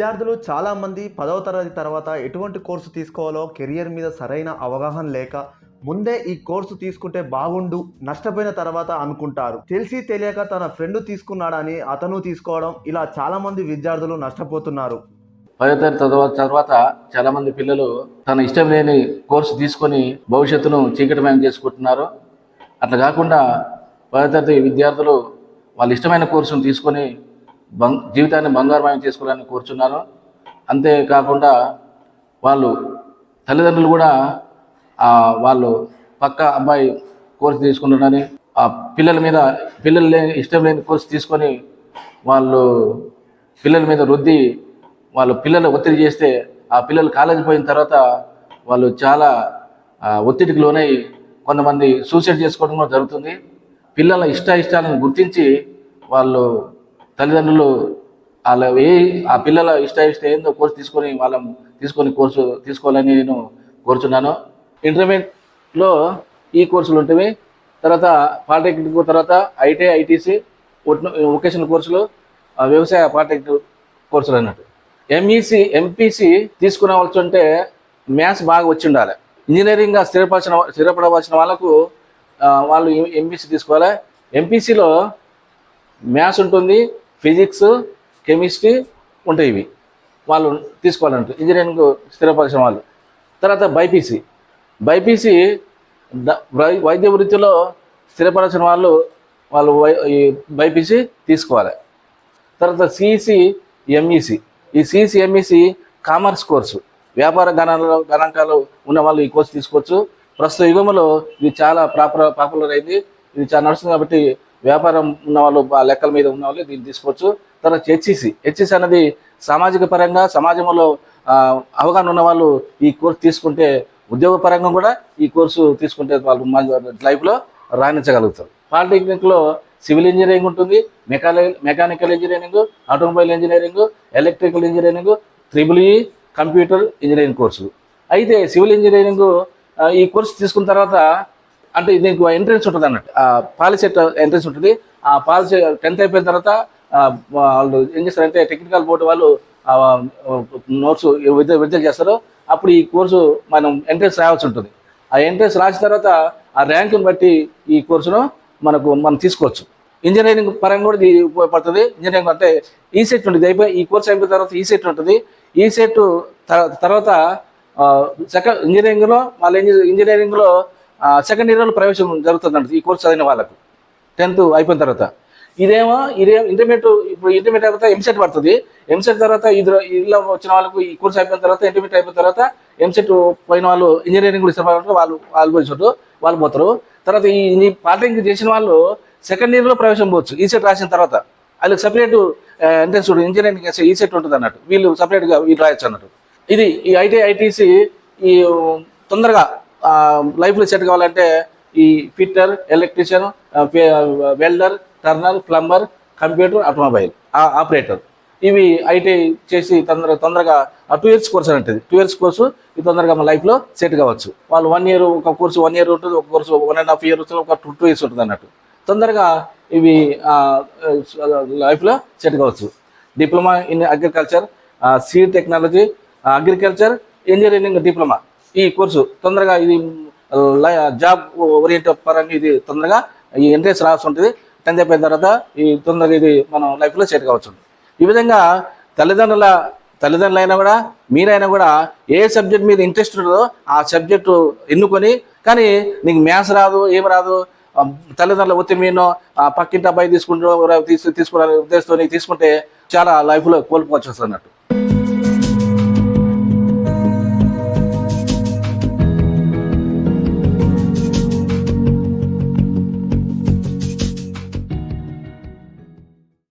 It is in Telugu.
విద్యార్థులు చాలామంది పదవ తరగతి తర్వాత ఎటువంటి కోర్సు తీసుకోవాలో కెరియర్ మీద సరైన అవగాహన లేక ముందే ఈ కోర్సు తీసుకుంటే బాగుండు నష్టపోయిన తర్వాత అనుకుంటారు. తెలిసి తెలియక తన ఫ్రెండ్ తీసుకున్నాడని అతను తీసుకోవడం ఇలా చాలామంది విద్యార్థులు నష్టపోతున్నారు. పదో తరగతి తర్వాత తర్వాత పిల్లలు తన ఇష్టం లేని కోర్సు తీసుకొని భవిష్యత్తును చీకటమయం చేసుకుంటున్నారు. అట్లా కాకుండా పదో తరగతి విద్యార్థులు వాళ్ళ ఇష్టమైన కోర్సును తీసుకొని బంగ్ జీవితాన్ని బంగారమయం చేసుకోవాలని కోరుచున్నాను అంతేకాకుండా వాళ్ళు తల్లిదండ్రులు కూడా వాళ్ళు పక్క అబ్బాయి కోర్సు తీసుకుంటున్నారని ఆ పిల్లల మీద పిల్లలు లేని ఇష్టం లేని కోర్సు తీసుకొని వాళ్ళు పిల్లల మీద రుద్ది వాళ్ళు పిల్లలు ఒత్తిడి చేస్తే ఆ పిల్లలు కాలేజీ పోయిన తర్వాత వాళ్ళు చాలా ఒత్తిడికి లోనై కొంతమంది సూసైడ్ చేసుకోవడం కూడా జరుగుతుంది. పిల్లల ఇష్ట ఇష్టాలను గుర్తించి వాళ్ళు తల్లిదండ్రులు వాళ్ళ ఏ ఆ పిల్లల ఇష్ట ఇష్ట ఏందో కోర్సు తీసుకొని వాళ్ళ తీసుకొని కోర్సు తీసుకోవాలని నేను కోరుచున్నాను. ఇంటర్మీడియట్లో ఈ కోర్సులు ఉంటాయి తర్వాత పాలిటెక్నిక్ తర్వాత ఐటీ ఐటీసీ వొకేషనల్ కోర్సులు వ్యవసాయ పాలిటెక్నిక్ కోర్సులు అన్నట్టు. ఎంఈసి ఎంపీసీ తీసుకునవలసి ఉంటే మ్యాథ్స్ బాగా వచ్చి ఉండాలి ఇంజనీరింగ్గా స్థిరపరచిన స్థిరపడవలసిన వాళ్ళకు వాళ్ళు ఎంపీసీ తీసుకోవాలి. ఎంపీసీలో మ్యాథ్స్ ఉంటుంది ఫిజిక్స్ కెమిస్ట్రీ ఉంటాయి ఇవి. వాళ్ళు తీసుకోవాలంటారు. ఇంజనీరింగ్ స్థిరపరిచిన వాళ్ళు. తర్వాత బైపీసీ. బైపీసీ వై- వైద్య వృత్తిలో స్థిరపరచిన వాళ్ళు వాళ్ళు వై- ఈ బైపీసీ తీసుకోవాలి. తర్వాత సిఈసి ఎంఈసి. ఈ సిఈసి ఎంఈసి కామర్స్ కోర్సు. వ్యాపార గణాలలో గణాంకాలు ఉన్న వాళ్ళు ఈ కోర్సు తీసుకోవచ్చు. ప్రస్తుత యుగంలో ఇది చాలా ప్రాపర్ పాపులర్ అయింది. ఇది చాలా నడుస్తుంది కాబట్టి వ్యాపారం ఉన్న వాళ్ళు ఆ లెక్కల మీద ఉన్న వాళ్ళు దీన్ని తీసుకోవచ్చు. తర్వాత హెచ్సిసి హెచ్సిసి అనేది సామాజిక పరంగా సమాజంలో అవగాహన ఉన్న వాళ్ళు ఈ కోర్సు తీసుకుంటే ఉద్యోగ పరంగా కూడా ఈ కోర్సు తీసుకుంటే వాళ్ళు లైఫ్లో రాణించగలుగుతారు. పాలిటెక్నిక్లో సివిల్ ఇంజనీరింగ్ ఉంటుంది మెకాని mechanical engineering automobile engineering electrical engineering triple E computer engineering కోర్సులు అయితే సివిల్ ఇంజనీరింగ్ ఈ కోర్సు తీసుకున్న తర్వాత అంటే దీనికి ఎంట్రన్స్ ఉంటుంది అన్నట్టు. పాలిసెట్ ఎంట్రన్స్ ఉంటుంది? ఆ పాలసీ టెన్త్ అయిపోయిన తర్వాత వాళ్ళు ఏం చేస్తారంటే టెక్నికల్ బోర్డు వాళ్ళు నోట్స్ విద్య విడుదల చేస్తారు. అప్పుడు ఈ కోర్సు మనం ఎంట్రన్స్ రాయాల్సి ఉంటుంది. ఆ ఎంట్రన్స్ రాసిన తర్వాత ఆ ర్యాంకుని బట్టి ఈ కోర్సును మనకు మనం తీసుకోవచ్చు. ఇంజనీరింగ్ పరంగా కూడా ఇది ఉపయోగపడుతుంది. ఇంజనీరింగ్ అంటే e ఈ సెట్ ఉంటుంది. అయిపోయి ఈ కోర్స్ అయిపోయిన తర్వాత e ఈ సెట్ ఉంటుంది. E ఈ సెట్ తర్వాత సెకండ్ ఇంజనీరింగ్లో మళ్ళీ ఇంజనీరింగ్లో సెకండ్ ఇయర్లో ప్రవేశం జరుగుతుందండి ఈ కోర్స్ చదివిన వాళ్ళకు. టెన్త్ అయిపోయిన తర్వాత. ఇదేమో ఇదే ఇంటర్మీడియట్ ఇప్పుడు ఇంటర్మీడియట్ అయిపోతే ఎంసెట్ పడుతుంది. ఎంసెట్ తర్వాత ఇది ఇదిలో వచ్చిన వాళ్ళకు ఈ కోర్స్ అయిపోయిన తర్వాత ఇంటర్మీడియట్ అయిపోయిన తర్వాత ఎంసెట్ పోయిన వాళ్ళు ఇంజనీరింగ్ కూడా ఇష్టపడాలంటే వాళ్ళు వాళ్ళు పోయి చోటు వాళ్ళు పోతారు. తర్వాత ఈ పాలిటెక్నిక్ చేసిన వాళ్ళు సెకండ్ ఇయర్లో ప్రవేశం పోవచ్చు. ఈసెట్ రాసిన తర్వాత. వాళ్ళకి సపరేట్ ఎంట్రెన్స్ ఇంజనీరింగ్ ఈసెట్ ఉంటుంది అన్నట్టు. వీళ్ళు సపరేట్గా వీళ్ళు రాయొచ్చు అన్నట్టు. ఇది ఈ ఐటీ ఐటీసీ ఈ తొందరగా లైఫ్లో సెట్ కావాలంటే ఈ fitter electrician welder turner plumber computer automobile operator ఇవి ఐటీ చేసి తొందరగా తొందరగా టూ ఇయర్స్ కోర్స్ అనేది టూ ఇయర్స్ కోర్సు ఇది తొందరగా మన లైఫ్లో సెట్ కావచ్చు. వాళ్ళు వన్ ఇయర్ ఒక కోర్సు వన్ ఇయర్ ఉంటుంది ఒక course one and half year ఉంటుంది ఒక టూ టూ ఇయర్స్ ఉంటుంది అన్నట్టు. తొందరగా ఇవి లైఫ్లో సెట్ కావచ్చు. Diploma in agriculture seed technology agriculture engineering diploma. ఈ కోర్సు తొందరగా ఇది జాబ్ ఓరియంట్ పరంగా ఇది తొందరగా ఈ ఎంట్రెన్స్ రావాల్సి ఉంటుంది. టెన్త్ అయిపోయిన తర్వాత ఈ తొందరగా ఇది మనం లైఫ్లో సెట్ కావచ్చు ఈ విధంగా తల్లిదండ్రుల తల్లిదండ్రులైనా కూడా మీరైనా కూడా ఏ సబ్జెక్ట్ మీద ఇంట్రెస్ట్ ఉంటుందో ఆ సబ్జెక్టు ఎన్నుకొని కానీ నీకు మ్యాథ్స్ రాదు ఏం రాదు తల్లిదండ్రుల ఒత్తిడి మీనో ఆ పక్కింటి అబ్బాయి తీసుకుంటూ తీసు తీసుకునే ఉద్దేశంతో తీసుకుంటే చాలా లైఫ్లో కోల్పోవచ్చు అన్నట్టు.